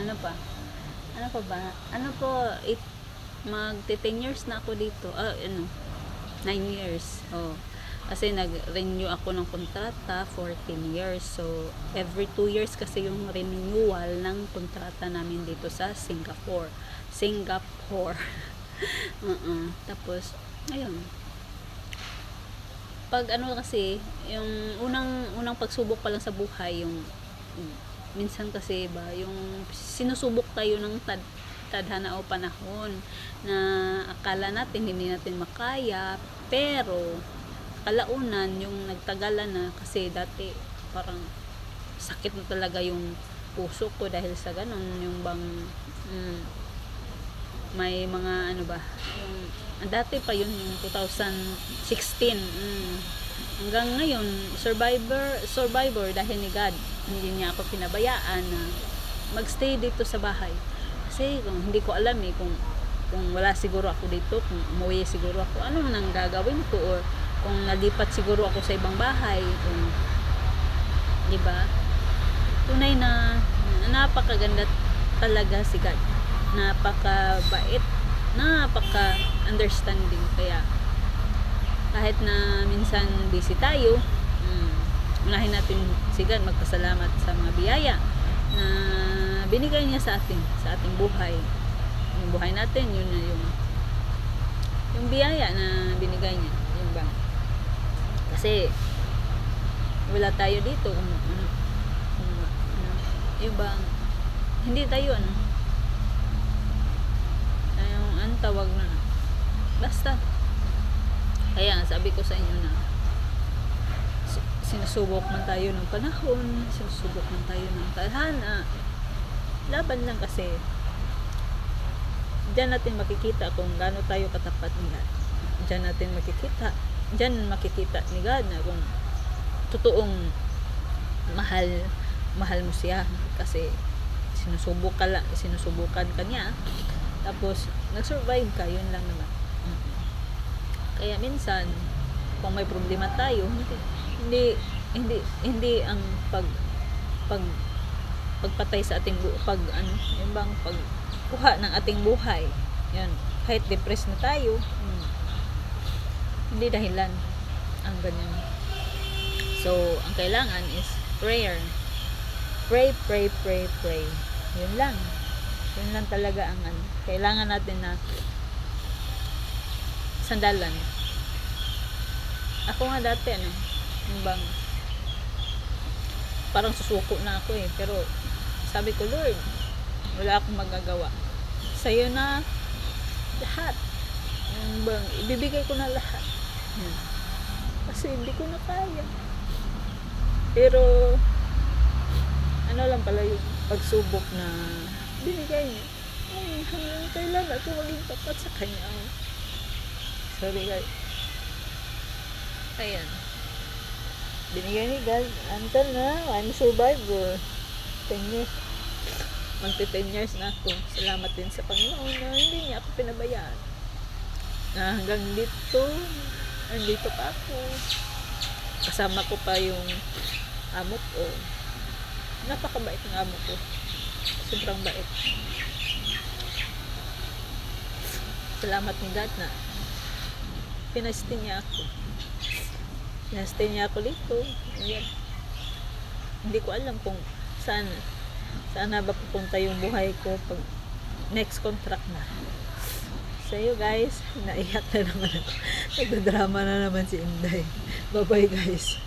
Ano pa? Ano pa ba? Ano po, it, magte 10 years na ako dito. Ah, ano, 9 years. Oh. Kasi nag-renew ako ng kontrata for 10 years. So, every 2 years kasi yung renewal ng kontrata namin dito sa Singapore. Singapore. uh Tapos, ayun. Pag ano kasi, yung unang unang pagsubok pa lang sa buhay, yung minsan kasi ba, yung sinusubok tayo ng tad, tadhana o panahon na akala natin hindi natin makaya, pero kalaunan yung nagtagalan na kasi dati parang sakit na talaga yung puso ko dahil sa ganun yung bang mm, may mga ano ba yung dati pa yun yung 2016 mm, hanggang ngayon survivor survivor dahil ni God. Hindi niya ako pinabayaan na magstay dito sa bahay. Kasi kung hindi ko alam eh kung kung wala siguro ako dito kung umuwi siguro ako ano nang gagawin ko or kung nalipat siguro ako sa ibang bahay kung di ba? Tunay na napakaganda talaga si God. Napakabait napaka understanding kaya kahit na minsan busy tayo mm, unahin natin si God magpasalamat sa mga biyaya na binigay niya sa atin sa ating buhay. Yung buhay natin yun na yung yung biyaya na binigay niya yung bang kasi wala tayo dito kung ano, kung ano yung bang hindi tayo ano. Yung ang tawag na basta kaya sabi ko sa inyo na si- sinusubok man tayo ng panahon sinusubok man tayo ng talhana. Laban lang kasi. Diyan natin makikita kung gaano tayo katapat ni God. Diyan natin makikita diyan makikita ni God na kung totoong mahal mahal mo siya kasi sinusubok ka la, sinusubukan ka niya. Tapos nag-survive ka yun lang naman kaya minsan kung may problema tayo hindi hindi hindi, ang pag pag pagpatay sa ating bu- pag ano yung bang pagkuha ng ating buhay. Yan kahit depressed na tayo hmm, hindi dahilan ang ganyan. So ang kailangan is prayer. Pray pray pray pray. Yun lang. Yun lang talaga ang ano. Kailangan natin na sandalan ako nga dati ano bang parang susuko na ako eh. Pero sabi ko Lord wala akong magagawa. Sa'yo na lahat. Bang ibibigay ko na lahat. Yan. kasi hindi ko na kaya. Pero ano lang pala yung pagsubok na binigay niya. Ay hanggang kailan ako maging tapat sa kanya? Sabi ko ayan binigay ni God until na I'm survivor. 10 years. Magti 10 years na ako. Salamat din sa Panginoon na hindi niya ako pinabayaan. Na hanggang dito nandito pa ako. Kasama ko pa yung amo ko. Napakabait ng amo ko. Sobrang bait. Salamat ni God na pinasti niya ako pinasti niya ako dito. Ayan. hindi ko alam kung saan saan na ba pupunta yung buhay ko pag next contract na. Sa iyo guys naiyak na naman ako. Nagdadrama na naman si Inday. Bye bye guys